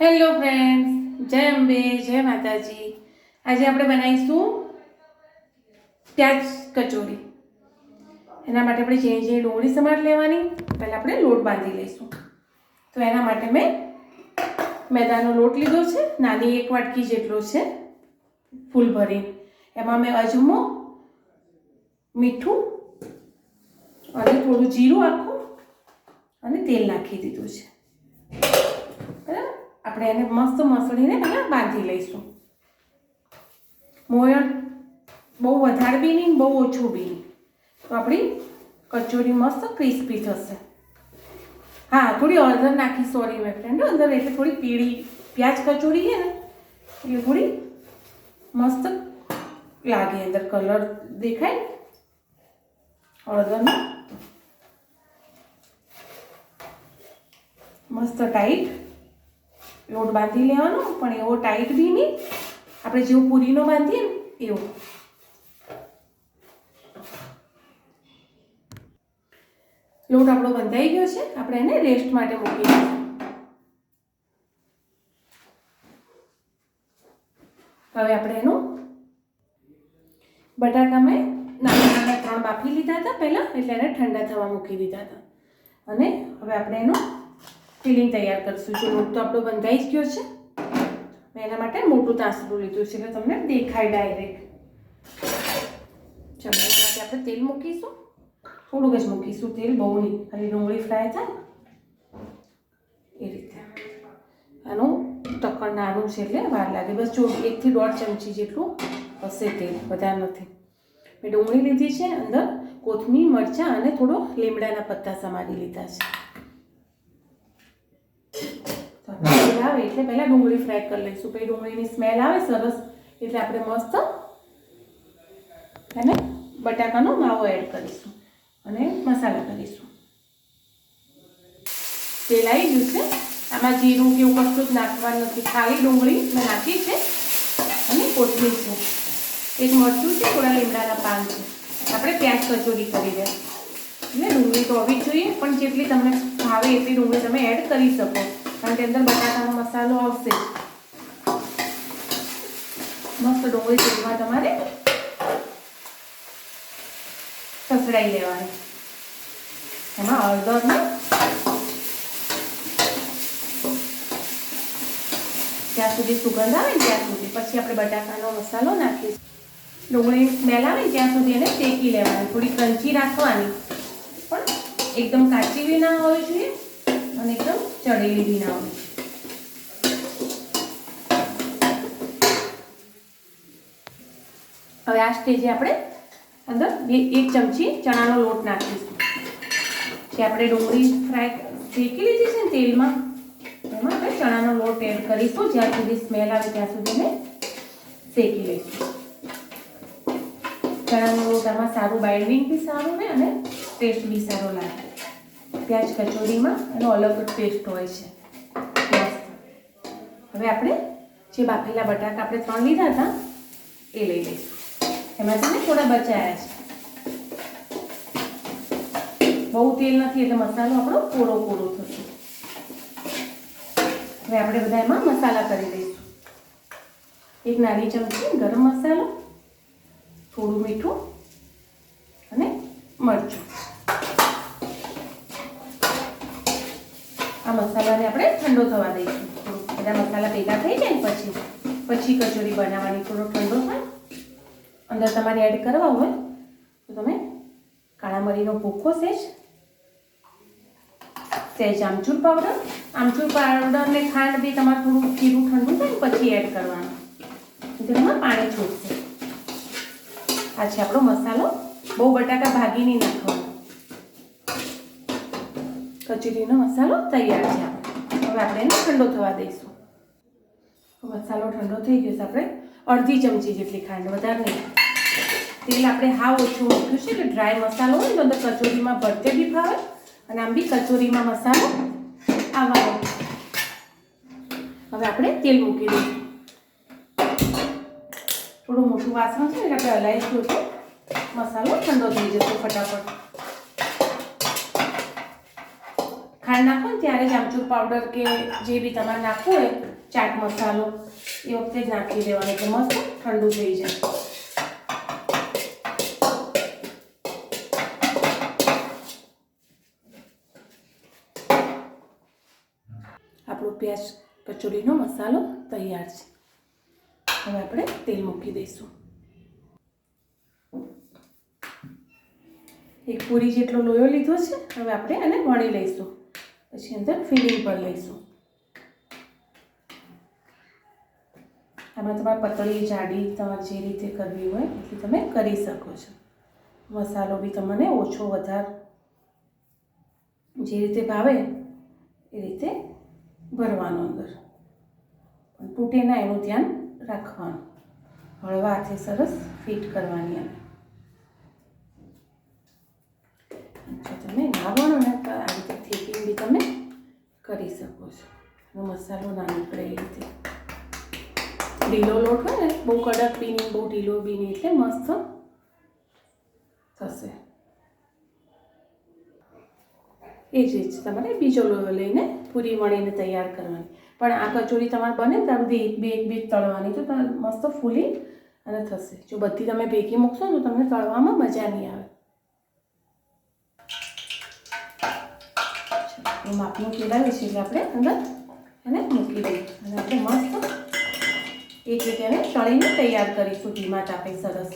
Hello friends, જય અંબે, જય માતાજી. આજે આપણે બનાવીશું પ્યાજ કચોરી. એના માટે આપણે જે જે ડુંગળી સમાટ લેવાની, પહેલાં આપણે લોટ બાંધી લઈશું. તો એના માટે મેં મેદાનો લોટ લીધો છે, નાની એક વાટકી જેટલો છે, ફૂલ ભરી એમાં મેં અજમો, મીઠું અને થોડું જીરું આખું અને તેલ નાખી દીધું છે. આપણે એને મસ્ત મસળીને પહેલાં બાંધી લઈશું. મોયણ બહુ વધારે બી નહીં, બહુ ઓછું બી નહીં. તો આપણી કચોરી મસ્ત ક્રિસ્પી થશે. હા, થોડી હળદર નાખી સોરી મેં ફ્રેન્ડ અંદર એટલે થોડી પીળી પ્યાજ કચોરી છે ને, એટલે થોડી મસ્ત લાગે અંદર કલર દેખાય. અડધરનો મસ્ત ટાઈટ. લોટ બાંધી લેવાનો, પણ એવો ટાઈટ બી નહીં. આપણે જેવું પૂરીનો બાંધીએ ને, એવો. લોટ આપણો બંધાઈ ગયો છે, આપણે એને રેસ્ટ માટે મૂકી દઈશું હવે આપણે એનું બટાકા મેં નાના નાના ત્રણ બાફી લીધા હતા પહેલાં, એટલે એને ઠંડા થવા મૂકી દીધા હતા. અને હવે આપણે એનું ફિલિંગ તૈયાર કરીશું. જો લોટ તો આપણો બંધાઈ ગયો છે મેં એના માટે મોટું તાંસરું લીધું છે. કે તમને દેખાય ડાયરેક્ટ ચાલો, એના માટે આપણે તેલ મૂકીશું. થોડુંક જ મૂકીશું તેલ, બહુ નહીં. ખાલી ડુંગળી ફ્રાય થાય. એ રીતે. આનું ટક્કર નાનું છે એટલે વાર લાગે. બસ જો એકથી દોઢ ચમચી જેટલું હશે તેલ. વધારે નથી. મેં ડુંગળી લીધી છે, અંદર કોથમીર, મરચાં અને થોડો લીમડાના પત્તા સમારી લીધા છે. સ્મેલ આવે એટલે પહેલાં ડુંગળી ફ્રાય કરી લઈશું. પછી ડુંગળીની સ્મેલ આવે સરસ. એટલે આપણે મસ્ત એને બટાકાનો માવો એડ કરીશું અને મસાલા કરીશું. તેલ આવી ગયું છે. આમાં જીરું કે એવું કશું જ નાખવાનું નથી. ખાલી ડુંગળી મેં નાખી છે અને કોથમીર છે. એક મરચું છે, થોડા લીમડાના પાન છે. આપણે પ્યાજ કચોરી કરી દે એટલે ડુંગળી તો હોવી જ જોઈએ, પણ જેટલી તમને ભાવે એટલી ડુંગળી તમે એડ કરી શકો. કારણ કે અંદર બટાકાનો મસાલો મસ્ત ડુંગળી તેલમાં તમારે સસડાઈ લેવાની. એમાં હળદર ને ત્યાં સુધી સુગંધ આવે ને ત્યાં સુધી. પછી આપણે બટાકાનો મસાલો નાખીશું. ડુંગળી સ્મેલ આવે ને ત્યાં સુધી એને શેકી લેવાની. થોડી ક્રંચી રાખવાની. પણ એકદમ કાચી બી ના હોવી જોઈએ. અને એકદમ ચડેલી ના હવે આ સ્ટેજે આપણે અંદર બે, એક ચમચી ચણાનો લોટ નાખીશું. જે આપણે ડુંગળી ફ્રાય શેકી લીધી છે ને તેલમાં, એમાં આપણે ચણાનો લોટ એડ કરીશું. જ્યાં સુધી સ્મેલ આવે ત્યાં સુધી મેં શેકી લઈશું. ચણાનો લોટ આમાં સારું બાઇન્ડિંગ બી સારું રહે અને ટેસ્ટ બી સારો લાગે. પ્યાજ કચોરીમાં એનો અલગ જ ટેસ્ટ હોય છે. હવે આપણે જે બાફેલા બટાકા આપણે ત્રણ લીધા હતા, એ લઈ લઈશું. એમાંથી ને થોડા બચાયા છે. બહુ તેલ નથી એટલે મસાલો આપણો કોરો કોરો થશે. હવે આપણે બધા એમાં મસાલા કરી દઈશું એક નાની ચમચી ગરમ મસાલો, થોડું મીઠું અને મરચું આ મસાલાને આપણે ઠંડો થવા દઈશું. બધા મસાલા ભેગા થઈ જાય ને પછી પછી કચોરી બનાવવાની થોડો ઠંડો થાય. અંદર તમારે એડ કરવા હોય તો તમે કાળા મરીનો ભૂખો સેજ સહેજ આમચૂર પાવડર આમચૂર પાવડર ને ખાંડ બી તમારે થોડું ખીરું ઠંડુ થાય ને પછી એડ કરવાનું. તેમાં પાણી છૂટશે. આ છે આપણો મસાલો. બહુ બટાકા ભાગી નહીં નાખવાનો. કચોરીનો મસાલો તૈયાર છે. હવે આપણે એને ઠંડો થવા દઈશું. મસાલો ઠંડો થઈ ગયો છે આપણે. અડધી ચમચી જેટલી ખાંડ વધારે નહીં તેલ આપણે હાવ ઓછું મૂક્યું છે કે ડ્રાય મસાલો હોય ને, તો કચોરીમાં ભરતે બી ફાવે અને આમ બી કચોરીમાં મસાલો આવવાનો. હવે આપણે તેલ મૂકી દઈશું. થોડું મોટું વાસણ છે એટલે આપણે હલાવીશું તો મસાલો ઠંડો થઈ જશે ફટાફટ. ખાંડ નાખો ને ત્યારે જ આમચૂર પાવડર કે જે બી તમારે નાખવું હોય, ચાટ મસાલો, એ વખતે જ નાખી દેવાનો એટલે મસ્ત ઠંડુ થઈ જાય. આપણો પ્યાજ કચોરીનો મસાલો તૈયાર છે. હવે આપણે તેલ મૂકી દઈશું. એક પૂરી જેટલો લોયો લીધો છે, હવે આપણે એને વણી લઈશું. પછી અંદર ફિલિંગ પર લઈશું. આમાં તમારે પતળી જાડી તમારે જે રીતે કરવી હોય એટલી તમે કરી શકો છો. મસાલો બી તમને ઓછો વધારે જે રીતે ભાવે એ રીતે ભરવાનો અંદર. તૂટે ના એનું ધ્યાન રાખવાનું. હળવા હાથે સરસ ફિટ કરવાની અને જો તમે લાવણો ને આ રીતે થેપીને બી તમે કરી શકો છો. મસાલો ના નીકળે એ રીતે. ઢીલો લોટ હોય ને, બહુ કડક બી નહીં, બહુ ઢીલો બી નહીં, એટલે મસ્ત થશે. એ જ રીત તમારે બીજો લોયો લઈને પૂરી વણીને તૈયાર કરવાની. પણ આ કચોરી તમારે બને ત્યાં બધી એક બે એક બે તળવાની, તો મસ્ત ફૂલી અને થશે. જો બધી તમે ભેગી મૂકશો તો તમને તળવામાં મજા નહીં આવે. એ માપનું કેળાવે છે એટલે આપણે અંદર એને મૂકી દઈએ. અને આપણે મસ્ત એક એક એને તળીને તૈયાર કરીશું. ધીમા તાપે સરસ.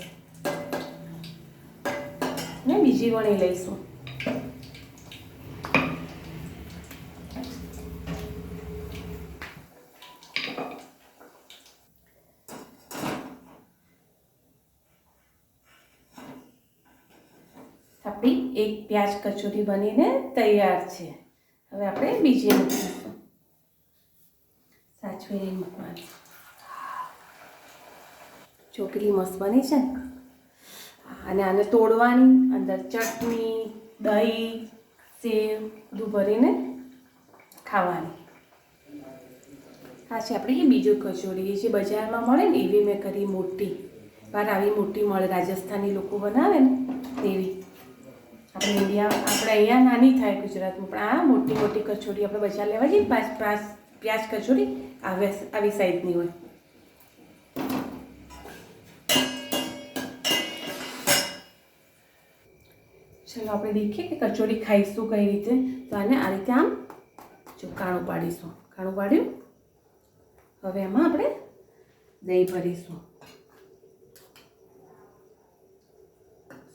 ને બીજી વણી લઈશું. આપણી એક પ્યાજ કચોરી બનીને તૈયાર છે. હવે આપણે બીજી મૂકીશું સાચવીને મૂકવાની. ચોકરી મસ્ત બની છે અને આને તોડવાની, અંદર ચટણી, દહીં, સેવ, બધું ભરીને ખાવાની. આ છે આપણી બીજું કચોરી. જે બજારમાં મળે ને, એવી મેં કરી મોટી. બહાર આવી મોટી મળે, રાજસ્થાની લોકો બનાવે ને એવી આપણે ઇન્ડિયા આપણે અહીંયા નાની થાય ગુજરાતમાં, પણ આ મોટી મોટી કચોરી આપણે બજાર લેવા જઈએ પાંચ પાંચ પ્યાજ કચોરી આવે આવી સાઈઝની હોય. ચલો આપણે દેખીએ કે કચોરી ખાઈશું કઈ રીતે? તો આને આ રીતે આમ, જો કાણું પાડીશું. કાણું પાડ્યું? હવે એમાં આપણે દહીં ભરીશું.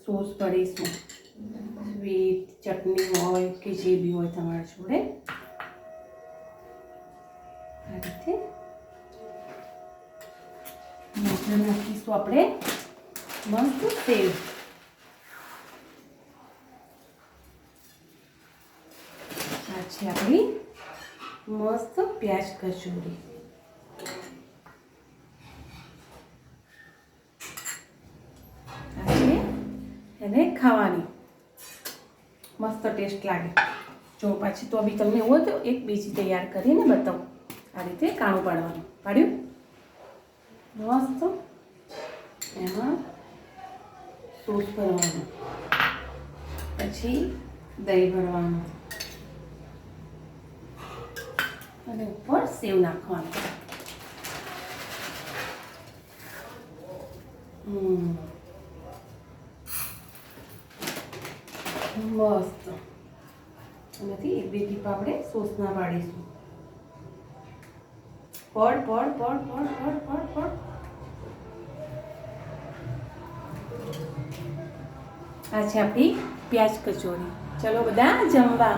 સોસ ભરીશું. સ્વીટ ચટણી હોય કે જે બી હોય તમારા જોડે. આ રીતે નાખીશું આપણે. મસ્ત સેવ. આ આપણી મસ્ત પ્યાજ કચોરી. એને ખાવાની. મસ્ત ટેસ્ટ લાગે. જો પાછી તો બી તમને હોય તો એક બીજી તૈયાર કરીને બતાવું આ રીતે કાણું પાડવાનું. પાડ્યું? મસ્ત. એમાં સોસ ભરવાનું. પછી દહીં ભરવાનું. અને ઉપર સેવ નાખવાનું. હમ. મસ્ત. એનાથી એક બે ટીપા આપણે સોસના પાડીશું પડ પડ પડ પડ પડ પડ પડ. આ છે આપણી પ્યાજ કચોરી. ચલો બધા જમવા.